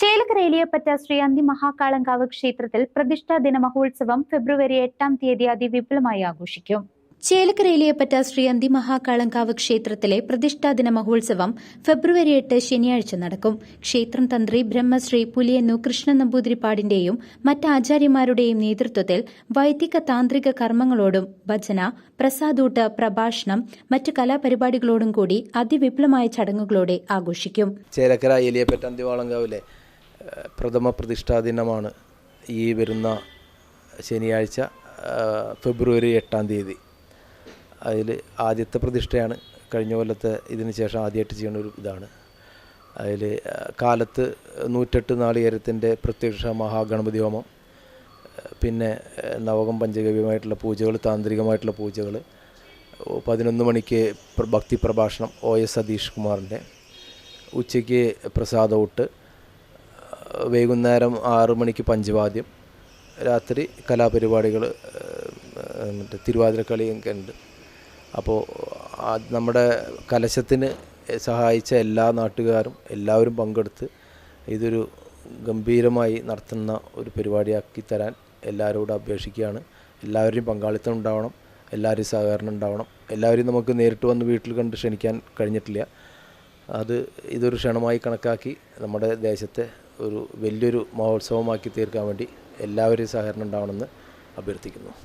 ചേലക്കര എലിയപ്പറ്റ ശ്രീ അന്തി മഹാകാളങ്കാവ് ക്ഷേത്രത്തിൽ പ്രതിഷ്ഠാ ദിന മഹോത്സവം ഫെബ്രുവരി എട്ടാം തീയതി അതിവിപുലമായി ആഘോഷിക്കും. ചേലക്കര എലിയപ്പറ്റ ശ്രീ അന്തി മഹാകാളങ്കാവ് ക്ഷേത്രത്തിലെ പ്രതിഷ്ഠാ ദിന മഹോത്സവം ഫെബ്രുവരി എട്ട് ശനിയാഴ്ച നടക്കും. ക്ഷേത്രം തന്ത്രി ബ്രഹ്മശ്രീ പുലിയന്നു കൃഷ്ണ നമ്പൂതിരിപ്പാടിന്റെയും മറ്റ് ആചാര്യന്മാരുടെയും നേതൃത്വത്തിൽ വൈദിക താന്ത്രിക കർമ്മങ്ങളോടും ഭജന പ്രസാദൂട്ട് പ്രഭാഷണം മറ്റ് കലാപരിപാടികളോടും കൂടി അതിവിപുലമായ ചടങ്ങുകളോടെ ആഘോഷിക്കും. ചേലക്കര എലിയപ്പറ്റ പ്രഥമ പ്രതിഷ്ഠാ ദിനമാണ് ഈ വരുന്ന ശനിയാഴ്ച ഫെബ്രുവരി എട്ടാം തീയതി. അതിൽ ആദ്യത്തെ പ്രതിഷ്ഠയാണ്. കഴിഞ്ഞ കൊല്ലത്തെ ഇതിന് ശേഷം ആദ്യമായിട്ട് ചെയ്യുന്ന ഒരു ഇതാണ്. അതിൽ കാലത്ത് നൂറ്റെട്ട് നാളികേരത്തിന്റെ പ്രത്യക്ഷ മഹാഗണപതി ഹോമം പിന്നെ നവകം പഞ്ചഗവ്യമായിട്ടുള്ള പൂജകൾ താന്ത്രികമായിട്ടുള്ള പൂജകൾ പതിനൊന്ന് മണിക്ക് ഭക്തി പ്രഭാഷണം ഒ എസ് സതീഷ് കുമാറിന്റെ ഉച്ചയ്ക്ക് പ്രസാദൗട്ട് വൈകുന്നേരം ആറ് മണിക്ക് പഞ്ചവാദ്യം രാത്രി കലാപരിപാടികൾ മറ്റേ തിരുവാതിരക്കളിയൊക്കെ ഉണ്ട്. അപ്പോൾ നമ്മുടെ കലശത്തിന് സഹായിച്ച എല്ലാ നാട്ടുകാരും എല്ലാവരും പങ്കെടുത്ത് ഇതൊരു ഗംഭീരമായി നടത്തുന്ന ഒരു പരിപാടിയാക്കി തരാൻ എല്ലാവരോടും അപേക്ഷിക്കുകയാണ്. എല്ലാവരുടെയും പങ്കാളിത്തം ഉണ്ടാവണം എല്ലാവരുടെയും സഹകരണം ഉണ്ടാവണം. എല്ലാവരെയും നമുക്ക് നേരിട്ട് വന്ന് വീട്ടിൽ കണ്ട് ക്ഷണിക്കാൻ കഴിഞ്ഞിട്ടില്ല. അത് ഇതൊരു ക്ഷണമായി കണക്കാക്കി നമ്മുടെ ദേശത്തെ ഒരു വലിയൊരു മഹോത്സവമാക്കി തീർക്കാൻ വേണ്ടി എല്ലാവരും സഹകരണം ഉണ്ടാവണമെന്ന് അഭ്യർത്ഥിക്കുന്നു.